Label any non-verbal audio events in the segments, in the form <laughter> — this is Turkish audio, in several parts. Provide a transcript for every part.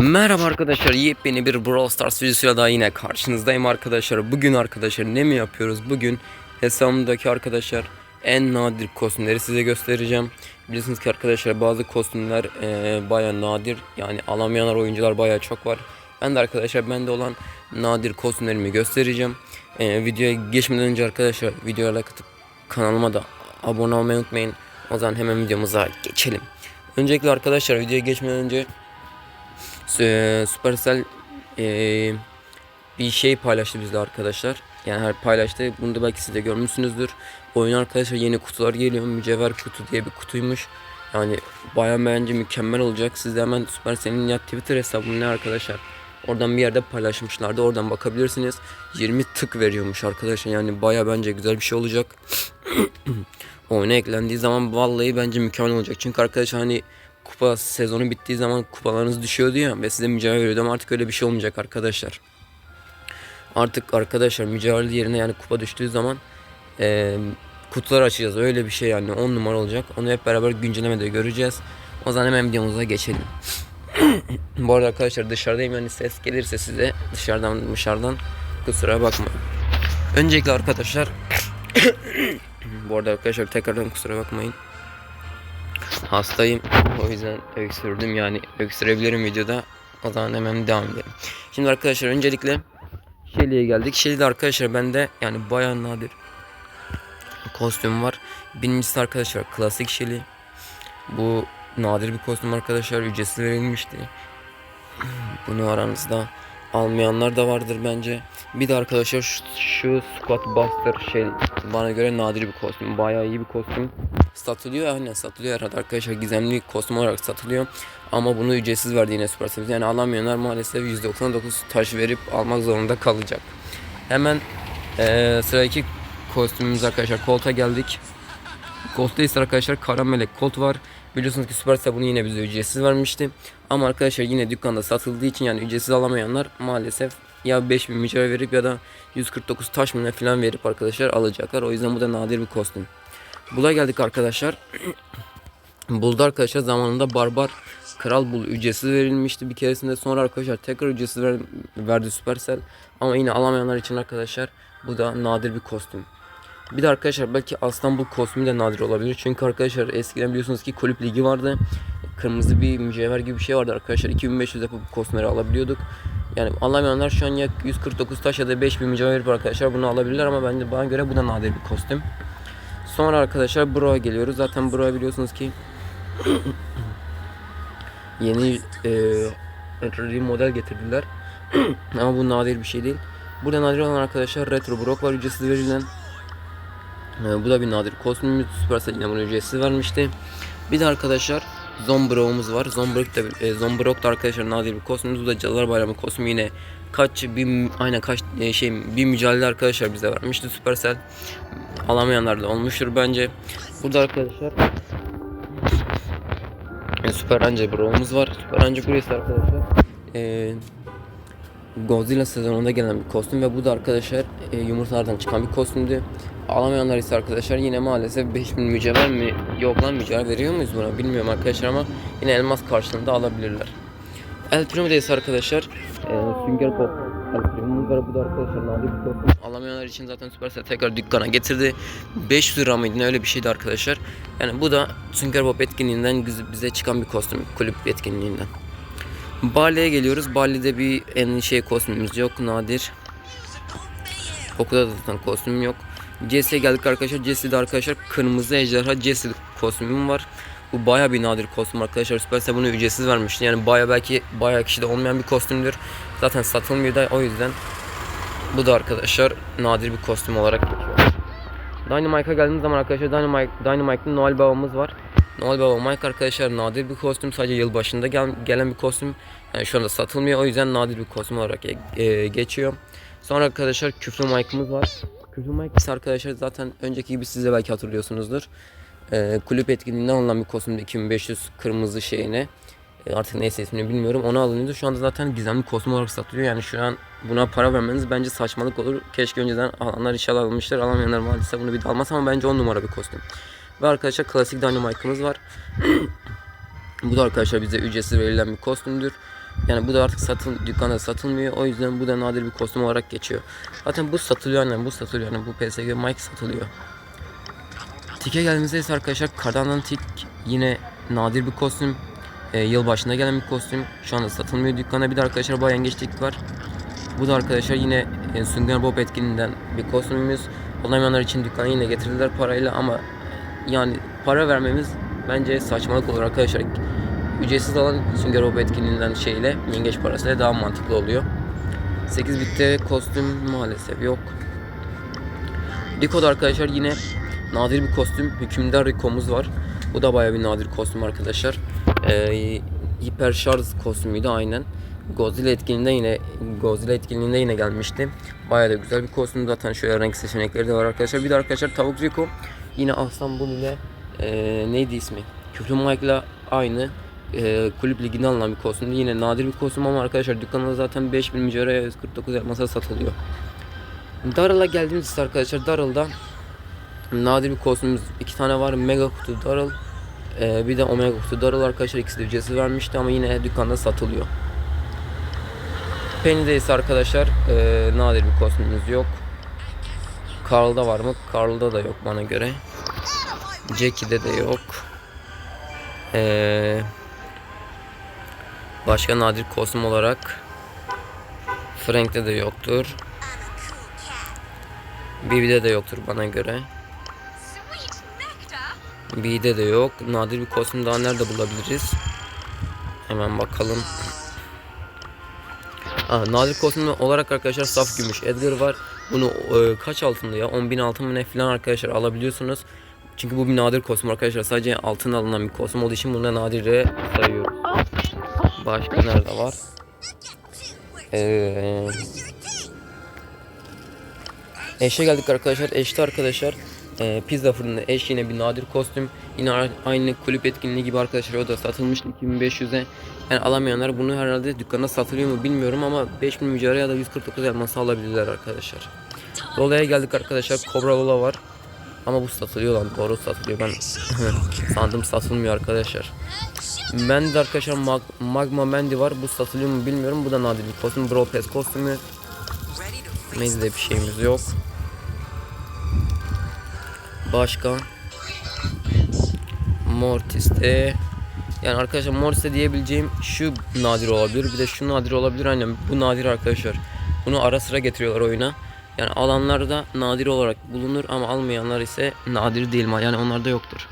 Merhaba arkadaşlar yepyeni bir Brawl Stars videosuyla daha yine karşınızdayım arkadaşlar. Bugün arkadaşlar ne mi yapıyoruz? Bugün hesabımdaki arkadaşlar en nadir kostümleri size göstereceğim. Biliyorsunuz ki arkadaşlar bazı kostümler eee baya nadir yani alamayanlar oyuncular baya çok var. Ben de arkadaşlar bende olan nadir kostümlerimi göstereceğim. Eee, Videoya geçmeden önce arkadaşlar videoya like atıp kanalıma da abone olmayı unutmayın. O zaman hemen videomuza geçelim. Öncelikle arkadaşlar videoya geçmeden önce Eee, Supercell eee, bir şey paylaştı bizle arkadaşlar. Yani her paylaştı. Bunu da belki siz de görmüşsünüzdür. Oyun arkadaşlar yeni kutular geliyor. Mücevher kutu diye bir kutuymuş. Yani bayağı bence mükemmel olacak. Siz de hemen Supercell'in ya Twitter hesabı ne arkadaşlar. Oradan bir yerde paylaşmışlardı. Oradan bakabilirsiniz. 20 tık veriyormuş arkadaşlar. Yani bayağı bence güzel bir şey olacak. <clears throat> Oyuna eklendiği zaman vallahi bence mükemmel olacak. Çünkü arkadaşlar hani kupa sezonu bittiği zaman kupalarınız düşüyordu ya ve size mücevher veriyordu ama artık öyle bir şey olmayacak arkadaşlar. Artık arkadaşlar mücevher yerine yani kupa düştüğü zaman eee kutular açacağız. Öyle bir şey yani 10 numara olacak. Onu hep beraber güncellemede göreceğiz. O zaman hemen videomuza geçelim. <coughs> Bu arada arkadaşlar dışarıdayım yani ses gelirse size dışarıdan dışarıdan kusura bakmayın. Öncelikle arkadaşlar <coughs> bu arada arkadaşlar tekrardan kusura bakmayın. Hastayım. O yüzden öksürdüm yani öksürebilirim videoda. O zaman hemen devam edelim. Şimdi arkadaşlar öncelikle Shelly'e geldik. Shelly'de arkadaşlar bende yani bayağı nadir kostüm var. Birincisi arkadaşlar klasik Shelly. Bu nadir bir kostüm arkadaşlar. Ücretsiz verilmişti. Bunu aranızda almayanlar da vardır bence. Bir de arkadaşlar şu, şu Squat Buster şey bana göre nadir bir kostüm. Bayağı iyi bir kostüm. Satılıyor aynen satılıyor herhalde arkadaşlar. Gizemli kostüm olarak satılıyor. Ama bunu ücretsiz verdi yine Supercell. Yani alamayanlar maalesef %99 taş verip almak zorunda kalacak. Hemen eee sıradaki kostümümüz arkadaşlar Colt'a geldik. Colt'ta ise arkadaşlar kara melek Colt var. Biliyorsunuz ki Supercell bunu yine bize ücretsiz vermişti. Ama arkadaşlar yine dükkanda satıldığı için yani ücretsiz alamayanlar maalesef ya 5000 mücevher verip ya da 149 taş mı falan verip arkadaşlar alacaklar. O yüzden bu da nadir bir kostüm. Bula geldik arkadaşlar. <clears throat> Buldu arkadaşlar zamanında barbar kral bul ücretsiz verilmişti bir keresinde sonra arkadaşlar tekrar ücretsiz ver, verdi Supercell ama yine alamayanlar için arkadaşlar bu da nadir bir kostüm. Bir de arkadaşlar belki İstanbul kostümü de nadir olabilir. Çünkü arkadaşlar eskiden biliyorsunuz ki kulüp ligi vardı. Kırmızı bir mücevher gibi bir şey vardı arkadaşlar. 2500 yapıp kostümleri alabiliyorduk. Yani alamayanlar şu an ya 149 taş ya da 5000 mücevher verip arkadaşlar bunu alabilirler ama bence bana göre bu da nadir bir kostüm. Sonra arkadaşlar Bro'a geliyoruz. Zaten Bro'a biliyorsunuz ki <clears throat> yeni e, model getirdiler. <clears throat> ama bu nadir bir şey değil. Burada nadir olan arkadaşlar Retro Brock var ücretsiz verilen. Ee, bu da bir nadir kostümümüz. Supercell yine bunu ücretsiz vermişti. Bir de arkadaşlar Zombrock'umuz var. Zombrock da, e, Zombrock da arkadaşlar nadir bir kostümümüz. Bu da Cadılar Bayramı kostümü yine kaç bir aynen kaç e, şey bir mücadele arkadaşlar bize vermişti Supercell. Alamayanlar da olmuştur bence. Burada arkadaşlar e, Super Ranger Bro'umuz var. Super Ranger Bro arkadaşlar e, Godzilla sezonunda gelen bir kostüm ve bu da arkadaşlar e, yumurtalardan çıkan bir kostümdü. Alamayanlar ise arkadaşlar yine maalesef 5000 mücevher mi yok lan mücevher veriyor muyuz buna bilmiyorum arkadaşlar ama yine elmas karşılığında alabilirler. El Primo'da ise arkadaşlar e, Sünger Bob El Primo'muz var bu da arkadaşlar nadir bir kostüm. Alamayanlar için zaten Supercell tekrar dükkana getirdi. 500 lira mıydı ne öyle bir şeydi arkadaşlar. Yani bu da Sünger Bob etkinliğinden bize çıkan bir kostüm kulüp etkinliğinden. Bali'ye geliyoruz. Bali'de bir en şey kostümümüz yok. Nadir. Okulda da zaten kostüm yok. Jesse'ye geldik arkadaşlar. Jesse'de arkadaşlar kırmızı ejderha Jesse kostümüm var. Bu baya bir nadir kostüm arkadaşlar. Supercell bunu ücretsiz vermişti. Yani baya belki baya kişide olmayan bir kostümdür. Zaten satılmıyor da o yüzden bu da arkadaşlar nadir bir kostüm olarak geçiyor. Dynamite'a geldiğimiz zaman arkadaşlar Dynamite, Dynamite'ın Noel babamız var. Noel Baba Mike arkadaşlar nadir bir kostüm. Sadece yıl başında gel, gelen bir kostüm. Yani şu anda satılmıyor. O yüzden nadir bir kostüm olarak e, e, geçiyor. Sonra arkadaşlar küflü Mike'ımız var. Küflü Mike ise arkadaşlar zaten önceki gibi siz de belki hatırlıyorsunuzdur. E, kulüp etkinliğinden alınan bir kostümde 2500 kırmızı şeyine. E, artık neyse ismini bilmiyorum. Onu alınıyordu. Şu anda zaten gizemli kostüm olarak satılıyor. Yani şu an buna para vermeniz bence saçmalık olur. Keşke önceden alanlar inşallah almışlar. Alamayanlar maalesef bunu bir de almaz ama bence 10 numara bir kostüm. Ve arkadaşlar klasik Dynamite'ımız var. <clears throat> Bu da arkadaşlar bize ücretsiz verilen bir kostümdür. Yani bu da artık satıl dükkanda satılmıyor. O yüzden bu da nadir bir kostüm olarak geçiyor. Zaten bu satılıyor annem bu satılıyor. Yani bu PSG Mike satılıyor. Tik'e geldiğimizde ise arkadaşlar Kardan'dan Tik yine nadir bir kostüm. Ee, yıl başında gelen bir kostüm. Şu anda satılmıyor dükkanda. Bir de arkadaşlar bu yengeç var. Bu da arkadaşlar yine e, Sünger Bob etkinliğinden bir kostümümüz. Olamayanlar için dükkana yine getirdiler parayla ama yani para vermemiz bence saçmalık olur arkadaşlar. Ücretsiz alan Sünger Bob etkinliğinden şeyle yengeç parasıyla daha mantıklı oluyor. 8 bitte kostüm maalesef yok. Rico'da arkadaşlar yine nadir bir kostüm. Hükümdar Rico'muz var. Bu da bayağı bir nadir kostüm arkadaşlar. Ee, hiper şarj kostümüydü aynen. Godzilla etkinliğinde yine Godzilla etkinliğinde yine gelmişti. Bayağı da güzel bir kostüm zaten şöyle renk seçenekleri de var arkadaşlar. Bir de arkadaşlar Tavuk Rico yine Aslan Bun ile ee, neydi ismi? Küflü Mike'la aynı e, kulüp liginde alınan bir kostümdü. Yine nadir bir kostüm ama arkadaşlar dükkanda zaten 5000 mücadele 149 yapmasa satılıyor. Daryl'a geldiğimiz ise arkadaşlar Daryl'da nadir bir kostümümüz iki tane var. Mega kutu Daryl ee, bir de Omega kutu Daryl arkadaşlar ikisi de ücretsiz vermişti ama yine dükkanda satılıyor. Penny'de ise arkadaşlar ee, nadir bir kostümümüz yok. Carl'da var mı? Carl'da da yok bana göre. Jackie'de de yok. Ee, başka nadir kostüm olarak Frank'te de yoktur. BB'de de yoktur bana göre. B'de de yok. Nadir bir kostüm daha nerede bulabiliriz? Hemen bakalım. Aa, nadir kostüm olarak arkadaşlar saf gümüş Edgar var. Bunu e, kaç altında ya? 10.000 altın mı ne falan arkadaşlar alabiliyorsunuz. Çünkü bu bir nadir kostüm arkadaşlar. Sadece altın alınan bir kostüm olduğu için bunu nadire sayıyoruz. Başka nerede var? Eee Eşe geldik arkadaşlar. Eşte arkadaşlar e, pizza fırını eş yine bir nadir kostüm. Yine aynı kulüp etkinliği gibi arkadaşlar o da satılmış 2500'e. Yani alamayanlar bunu herhalde dükkanda satılıyor mu bilmiyorum ama 5000 mücadele ya da 149 elması alabilirler arkadaşlar. Lola'ya geldik arkadaşlar. Cobra Lola var. Ama bu satılıyor lan. Doğru satılıyor. Ben <laughs> sandım satılmıyor arkadaşlar. Ben de arkadaşlar Mag- Magma Mandy var. Bu satılıyor mu bilmiyorum. Bu da nadir bir kostüm. Brawl Pass kostümü. Neyse bir şeyimiz yok. Başka Mortis'te yani arkadaşlar Mortis'te diyebileceğim şu nadir olabilir. Bir de şu nadir olabilir. Aynen bu nadir arkadaşlar. Bunu ara sıra getiriyorlar oyuna. Yani alanlar da nadir olarak bulunur ama almayanlar ise nadir değil yani onlarda yoktur.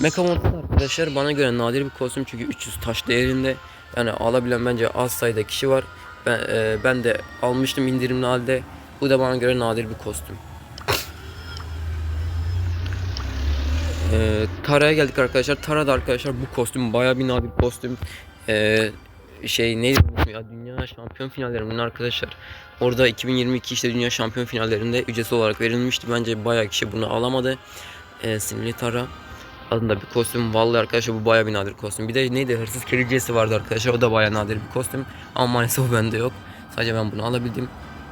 Mecha arkadaşlar bana göre nadir bir kostüm çünkü 300 taş değerinde. Yani alabilen bence az sayıda kişi var. Ben, e, ben de almıştım indirimli halde. Bu da bana göre nadir bir kostüm. Ee, Tara'ya geldik arkadaşlar. Tara da arkadaşlar bu kostüm bayağı bir nadir kostüm. Ee, şey neydi bu ya dünya şampiyon finallerinin arkadaşlar. Orada 2022 işte dünya şampiyon finallerinde ücretsiz olarak verilmişti. Bence bayağı kişi bunu alamadı. Ee, Sinirli Tara adında bir kostüm. Vallahi arkadaşlar bu bayağı bir nadir kostüm. Bir de neydi hırsız kericesi vardı arkadaşlar. O da bayağı nadir bir kostüm. Ama maalesef bende yok. Sadece ben bunu alabildim.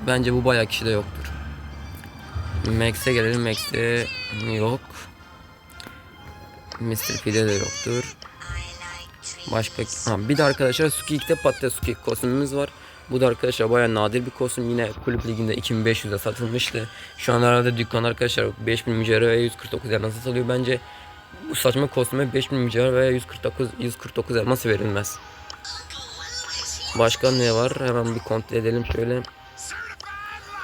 Bence bu bayağı kişide yoktur. Max'e gelelim. Max'te yok. Mr. P'de de yoktur. Başka ha, bir de arkadaşlar Sukik'te patates Sukik kostümümüz var. Bu da arkadaşlar bayağı nadir bir kostüm. Yine kulüp liginde 2500'e satılmıştı. Şu an herhalde dükkan arkadaşlar 5000 mücadele ve 149 elmas satılıyor. Bence bu saçma kostüme 5000 mücadele veya 149 149 elmas verilmez. Başka ne var? Hemen bir kontrol edelim şöyle.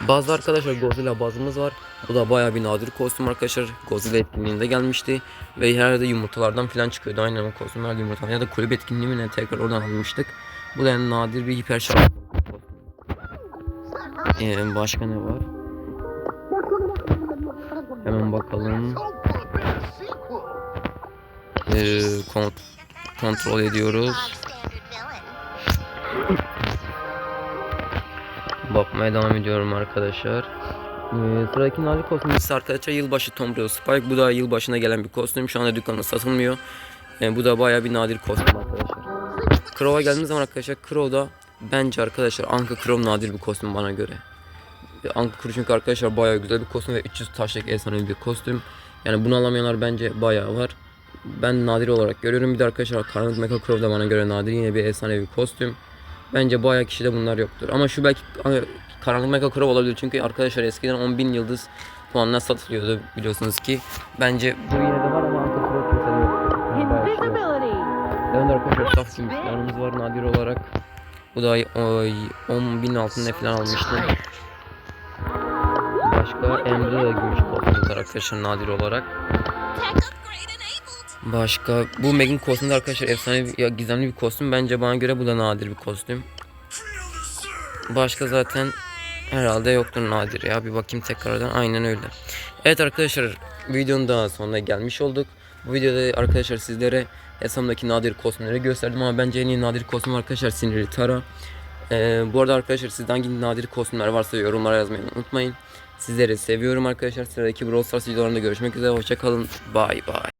Bazı arkadaşlar Godzilla bazımız var. Bu da bayağı bir nadir kostüm arkadaşlar. Godzilla etkinliğinde gelmişti. Ve herhalde yumurtalardan falan çıkıyordu. Aynen o kostümler yumurtalar. Ya da kulüp etkinliği mi ne tekrar oradan almıştık. Bu da yani nadir bir hiper şarj. Ee, başka ne var? Hemen bakalım. Ee, kont- kontrol ediyoruz. Bakmaya devam ediyorum arkadaşlar. Ee, sıradaki nadir kostüm ise arkadaşlar yılbaşı Tomb Raider Spike. Bu da yılbaşına gelen bir kostüm. Şu anda dükkanda satılmıyor. Ee, bu da bayağı bir nadir kostüm arkadaşlar. Crow'a geldiğimiz zaman arkadaşlar Crow'da bence arkadaşlar Anka Crow nadir bir kostüm bana göre. Anka Crow çünkü arkadaşlar bayağı güzel bir kostüm ve 300 taşlık efsanevi bir kostüm. Yani bunu alamayanlar bence bayağı var. Ben nadir olarak görüyorum. Bir de arkadaşlar Karanlık Mecha Crow da bana göre nadir. Yine bir efsanevi kostüm. Bence bayağı kişide bunlar yoktur. Ama şu belki hani, karanlık mega Crow olabilir. Çünkü arkadaşlar eskiden 10.000 yıldız puanına satılıyordu biliyorsunuz ki. Bence bu yine de var ama Anka Crow. Invisibility. Devam arkadaşlar saf gümüşlerimiz var nadir olarak. Bu da ay 10.000 altında falan almıştı. Başka Emre de gümüş var arkadaşlar nadir olarak. Başka bu Meg'in kostümü de arkadaşlar efsane bir, ya, gizemli bir kostüm. Bence bana göre bu da nadir bir kostüm. Başka zaten herhalde yoktur nadir ya. Bir bakayım tekrardan. Aynen öyle. Evet arkadaşlar videonun daha sonuna gelmiş olduk. Bu videoda arkadaşlar sizlere hesabımdaki nadir kostümleri gösterdim ama bence en iyi nadir kostüm arkadaşlar Sinirli Tara. Ee, bu arada arkadaşlar sizden hangi nadir kostümler varsa yorumlara yazmayı unutmayın. Sizleri seviyorum arkadaşlar. Sıradaki Brawl Stars videolarında görüşmek üzere. Hoşçakalın. Bay bay.